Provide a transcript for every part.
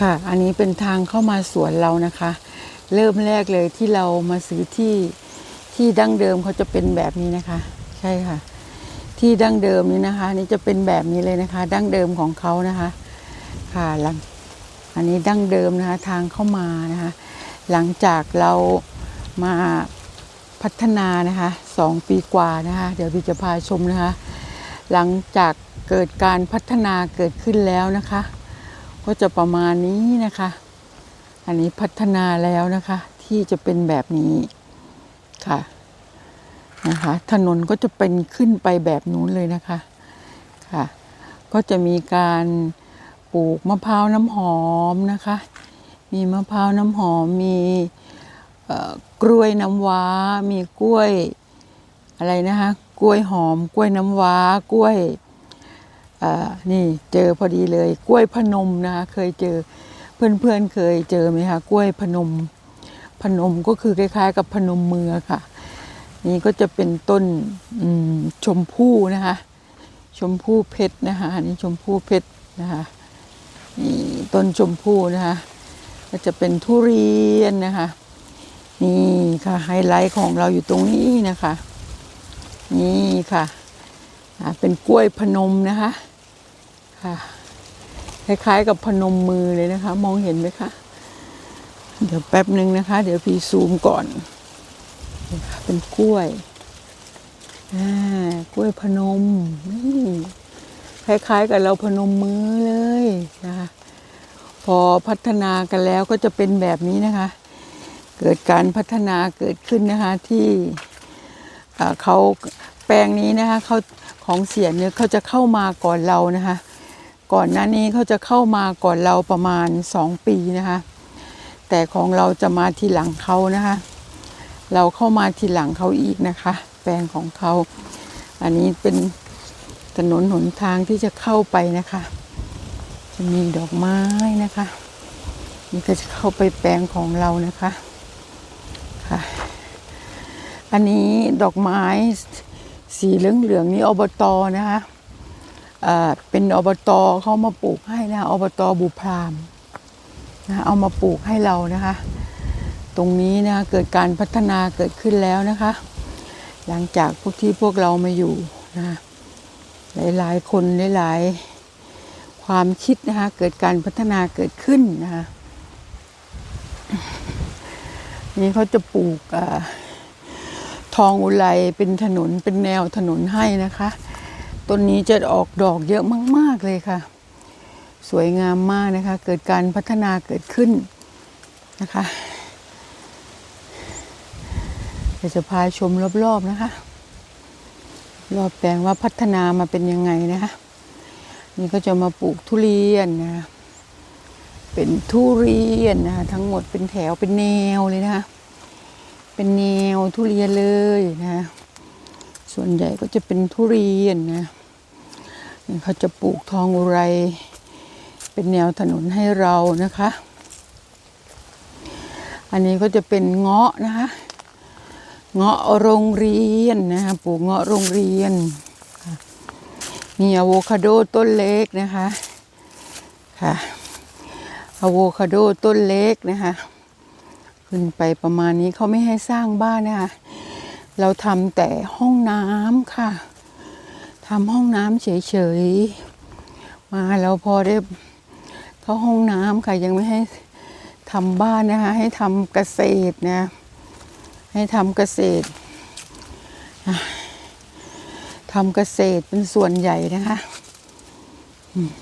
ค่ะ อันนี้เป็นทางเข้ามาสวนเรานะคะ เริ่มแรกเลยที่เรามาซื้อที่ที่ดั้งเดิมเขาจะเป็นแบบนี้นะคะ ใช่ค่ะ ที่ดั้งเดิมนี้นะคะ นี่จะเป็นแบบนี้เลยนะคะ ดั้งเดิมของเขานะคะ ค่ะหลังอันนี้ดั้งเดิมนะคะ ทางเข้ามานะคะ หลังจากเรามาพัฒนานะคะสองปีกว่านะคะ เดี๋ยวพี่จะพาชมนะคะ หลังจากเกิดการพัฒนาเกิดขึ้นแล้วนะคะ ก็จะประมาณนี้นะคะ อันนี้พัฒนาแล้วนะคะ ที่จะเป็นแบบนี้ค่ะนะคะถนนก็จะเป็นขึ้นไปแบบนู้นเลยนะคะค่ะ ก็จะมีการปลูกมะพร้าวน้ำหอมนะคะ มีมะพร้าวน้ำหอมมีกล้วยน้ำว้า มีกล้วยอะไรนะคะ กล้วยหอม กล้วยน้ำว้า กล้วย นี่เจอพอดีเลยกล้วยพนมนะคะเคยเจอเพื่อนๆเคยเจอไหมคะกล้วยพนม พนมก็คือคล้าย ๆ กับพนมมือค่ะ นี่ก็จะเป็นต้นชมพู่นะคะ ชมพู่เพชรนะคะนนี้ชมพู่เพชรนะคะนี่ต้นชมพู่นะคะ ก็จะเป็นทุเรียนนะคะ นี่ค่ะไฮไลท์ของเราอยู่ตรงนี้นะคะ นี่ค่ะเป็นกล้วยพนมนะคะ ค่ะ คล้ายๆกับพนมมือเลยนะคะ มองเห็นไหมคะ เดี๋ยวแป๊บหนึ่งนะคะ เดี๋ยวพี่ซูมก่อน เป็นกล้วยอ่ากล้วยพนมนี่คล้ายๆกับเราพนมมือเลยนะคะพอพัฒนากันแล้วก็จะเป็นแบบนี้นะคะ เกิดการพัฒนาเกิดขึ้นนะคะที่เขาแปลงนี้นะคะเขาของเสียเนี่ยเขาจะเข้ามาก่อนเรานะคะ ก่อนหน้านี้เขาจะเข้ามาก่อนเราประมาณสองปีนะคะ แต่ของเราจะมาทีหลังเขานะคะ เราเข้ามาทีหลังเขาอีกนะคะแปลงของเขา อันนี้เป็นถนนหนทางที่จะเข้าไปนะคะ จะมีดอกไม้นะคะ นี่ก็จะเข้าไปแปลงของเรานะคะค่ะ อันนี้ดอกไม้สีเหลืองๆนี่อบตนะคะ เป็นอบตเขามาปลูกให้นะอบตบุพรามนะเอามาปลูกให้เรานะคะ ตรงนี้นะะเกิดการพัฒนาเกิดขึ้นแล้วนะคะ หลังจากพวกที่พวกเรามาอยู่นะะหลายๆ คนหลายๆความคิดนะคะเกิดการพัฒนาเกิดขึ้นนะคะนี่เขาจะปลูกอทองอุไรเป็นถนนเป็นแนวถนนให้นะคะ ต้นนี้จะออกดอกเยอะมาก ๆ เลยค่ะ สวยงามมากนะคะ เกิดการพัฒนาเกิดขึ้นนะคะเดี๋ยวจะพาชมรอบๆนะคะ รอบแปลงว่าพัฒนามาเป็นยังไงนะคะนี่ก็จะมาปลูกทุเรียนนะะเป็นทุเรียนนะะทั้งหมดเป็นแถวเป็นแนวเลยนะคะเป็นแนวทุเรียนเลยนะส่วนใหญ่ก็จะเป็นทุเรียนนะ นี่เขาจะปลูกทองอุไร เป็นแนวถนนให้เรานะคะ อันนี้ก็จะเป็นเงาะนะคะ เงาะโรงเรียนนะคะปลูกเงาะโรงเรียนค่ะมีอะโวคาโดต้นเล็กนะคะค่ะอะโวคาโดต้นเล็กนะคะขึ้นไปประมาณนี้เขาไม่ให้สร้างบ้านนะคะ เราทำแต่ห้องน้ำค่ะ ทำห้องน้ำเฉยๆ มาแล้วพอได้เข้าห้องน้ำค่ะยังไม่ให้ทำบ้านนะคะให้ทำเกษตรนะให้ทำเกษตรทำเกษตรเป็นส่วนใหญ่นะคะ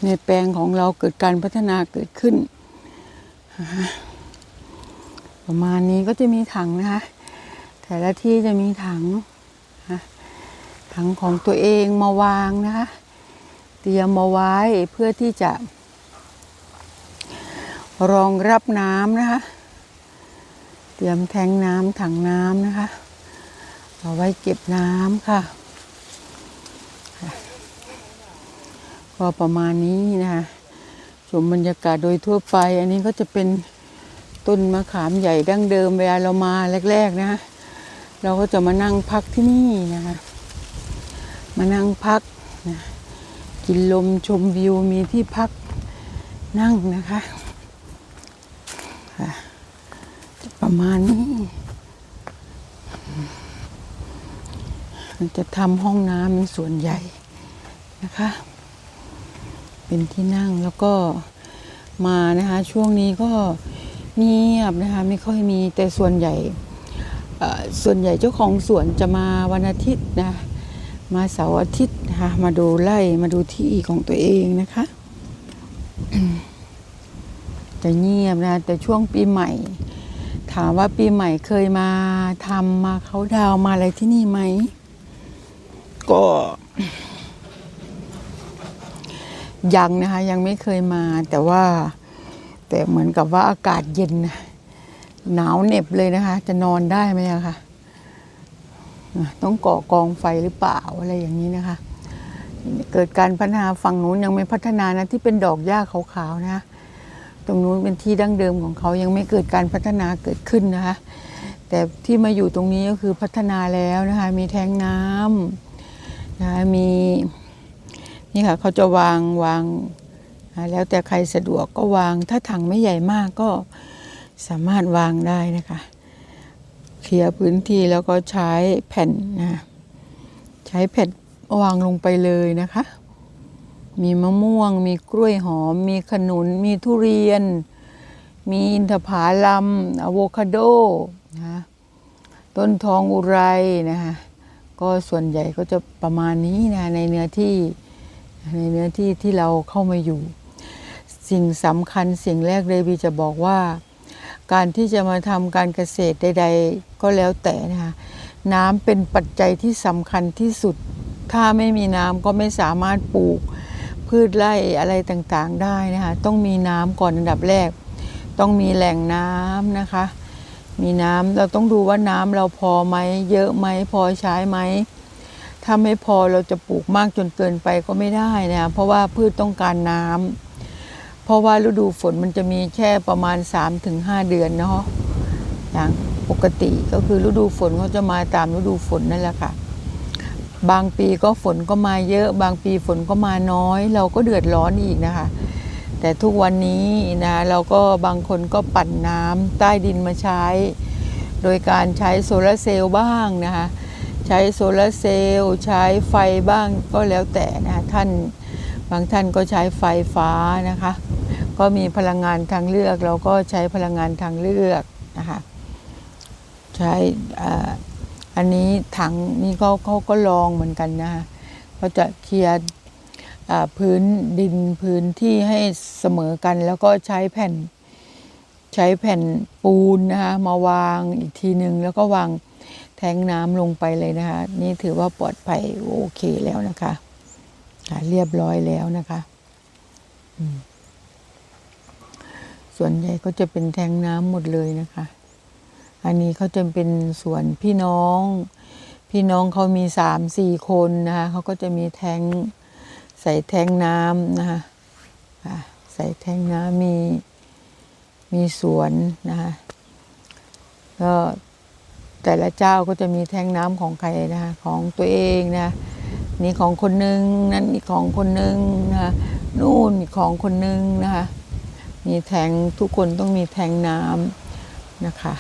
ในแปลงของเราเกิดการพัฒนาเกิดขึ้น ประมาณนี้ก็จะมีถังนะคะ แต่ละที่จะมีถัง ถังของตัวเองมาวางนะคะเตรียมมาไว้เพื่อที่จะ รองรับน้ำนะคะ เตรียมแทงน้ำถังน้ำนะคะ เอาไว้เก็บน้ำค่ะค่ะ ก็ประมาณนี้นะคะชมบรรยากาศโดยทั่วไป อันนี้ก็จะเป็นต้นมะขามใหญ่ดั้งเดิมเวลาเรามาแรก ๆ นะ เราก็จะมานั่งพักที่นี่นะคะ มานั่งพักนะกินลมชมวิวมีที่พักนั่งนะคะประมาณนี้ จะทำห้องน้ำเป็นส่วนใหญ่นะคะ เป็นที่นั่งแล้วก็มานะคะ ช่วงนี้ก็เงียบนะคะ ไม่ค่อยมีแต่ส่วนใหญ่ส่วนใหญ่เจ้าของสวนจะมาวันอาทิตย์นะ มาเสาร์อาทิตย์นะคะมาดูไร่มาดูที่ของตัวเองนะคะจะเงียบนะแต่ช่วงปีใหม่ ถามว่าปีใหม่เคยมาทำมาเขาดาวมาอะไรที่นี่ไหม ก็ยังนะคะยังไม่เคยมาแต่ว่าแต่เหมือนกับว่าอากาศเย็นหนาวเหน็บเลยนะคะ จะนอนได้ไหมอะคะ ต้องก่อกองไฟหรือเปล่าอะไรอย่างนี้นะคะ เกิดการพัฒนาฝั่งนู้นยังไม่พัฒนานะที่เป็นดอกหญ้าขาวๆนะตรงนู้นเป็นที่ดั้งเดิมของเขายังไม่เกิดการพัฒนาเกิดขึ้นนะคะ แต่ที่มาอยู่ตรงนี้ก็คือพัฒนาแล้วนะคะ มีแทงน้ำนะะมีนี่ค่ะเขาจะวางวางแล้วแต่ใครสะดวกก็วางถ้าถังไม่ใหญ่มากก็สามารถวางได้นะคะ เคลียร์พื้นที่แล้วก็ใช้แผ่นนะใช้แผ่นวางลงไปเลยนะคะ มีมะม่วง มีกล้วยหอม มีขนุน มีทุเรียน มีอินทผลัมอะโวคาโดนะต้นทองอุไรนะคะก็ส่วนใหญ่ก็จะประมาณนี้นะในเนื้อที่ในเนื้อที่ที่เราเข้ามาอยู่ สิ่งสำคัญสิ่งแรกเลยบีจะบอกว่า การที่จะมาทำการเกษตรใด ๆ ก็แล้วแต่นะคะน้ำเป็นปัจจัยที่สำคัญที่สุด ถ้าไม่มีน้ำก็ไม่สามารถปลูก พืชไร่อะไรต่างๆได้นะคะต้องมีน้ำก่อนอันดับแรก ต้องมีแหล่งน้ำนะคะ มีน้ำเราต้องดูว่าน้ำเราพอไหมเยอะไหมพอใช้ไหมถ้าไม่พอเราจะปลูกมากจนเกินไปก็ไม่ได้นะเพราะว่าพืชต้องการน้ำ เพราะว่าฤดูฝนมันจะมีแค่ประมาณ 3-5 เดือนเนาะอย่างปกติก็คือฤดูฝนเขาจะมาตามฤดูฝนนั่นแหละค่ะ บางปีก็ฝนก็มาเยอะ บางปีฝนก็มาน้อย เราก็เดือดร้อนอีกนะคะ แต่ทุกวันนี้นะเราก็บางคนก็ปั่นน้ำใต้ดินมาใช้ โดยการใช้โซลาร์เซลล์บ้างนะคะใช้โซลาร์เซลล์ใช้ไฟบ้างก็แล้วแต่นะะท่านบางท่านก็ใช้ไฟฟ้านะคะ ก็มีพลังงานทางเลือก เราก็ใช้พลังงานทางเลือกนะคะใช้อันนี้ถังนี่เขาเขาก็ลองเหมือนกันนะคะเขาจะเคลียร์พื้นดินพื้นที่ให้เสมอกัน แล้วก็ใช้แผ่นใช้แผ่นปูนนะคะมาวางอีกทีหนึ่งแล้วก็วางแทงน้ำลงไปเลยนะคะ นี่ถือว่าปลอดภัยโอเคแล้วนะคะค่ะเรียบร้อยแล้วนะคะ อืม ส่วนใหญ่ก็จะเป็นแทงน้ำหมดเลยนะคะ อันนี้เขาจะเป็นส่วนพี่น้อง พี่น้องเขามีสามสี่คนนะคะเขาก็จะมีแทงใส่แทงน้ำนะคะใส่แทงน้ำมีมีสวนนะคะก็แต่ละเจ้าก็จะมีแทงน้ำของใครนะคะของตัวเองนะนี่ของคนหนึ่งนั่นอีกของคนหนึ่งนะคะนู่นอีกของคนหนึ่งนะคะ มีแทงทุกคนต้องมีแทงน้ำนะคะ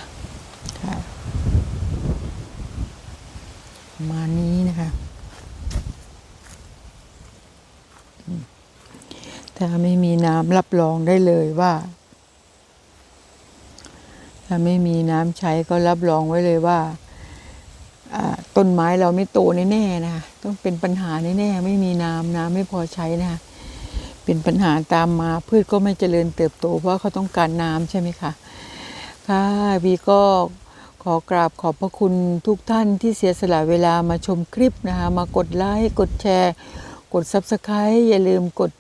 ค่ะมานี้นะคะถ้าไม่มีน้ำรับรองได้เลยว่า ถ้าไม่มีน้ำใช้ก็รับรองไว้เลยว่าอ่าต้นไม้เราไม่โตแน่ๆนะคะต้องเป็นปัญหาแน่ๆไม่มีน้ำน้ำไม่พอใช้นะคะ เป็นปัญหาตามมาพืชก็ไม่เจริญเติบโต เพราะเขาต้องการน้ำใช่ไหมคะค่ะบีก็ขอกราบขอบพระคุณทุกท่านที่เสียสละเวลามาชมคลิปนะคะมากดไลค์กดแชร์ กด Subscribe อย่าลืมกด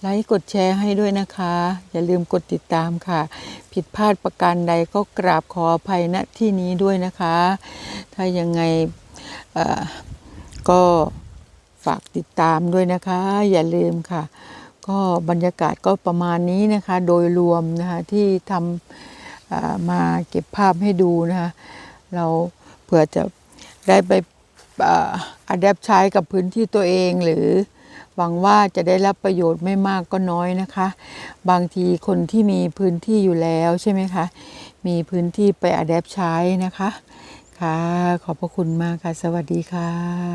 ไลค์กดแชร์ให้ด้วยนะคะ อย่าลืมกดติดตามค่ะ ผิดพลาดประการใดก็กราบขออภัยณที่นี้ด้วยนะคะ ถ้ายังไงก็ฝากติดตามด้วยนะคะ อย่าลืมค่ะ ก็บรรยากาศก็ประมาณนี้นะคะ โดยรวมนะคะที่ทำมาเก็บภาพให้ดูนะคะเราเผื่อจะได้ไปอัดแอปใช้กับพื้นที่ตัวเองหรือหวังว่าจะได้รับประโยชน์ไม่มากก็น้อยนะคะ บางทีคนที่มีพื้นที่อยู่แล้วใช่ไหมคะ มีพื้นที่ไปอ d แ p t ใช้นะคะ ค่ะ ขอบพระคุณมากค่ะ สวัสดีค่ะ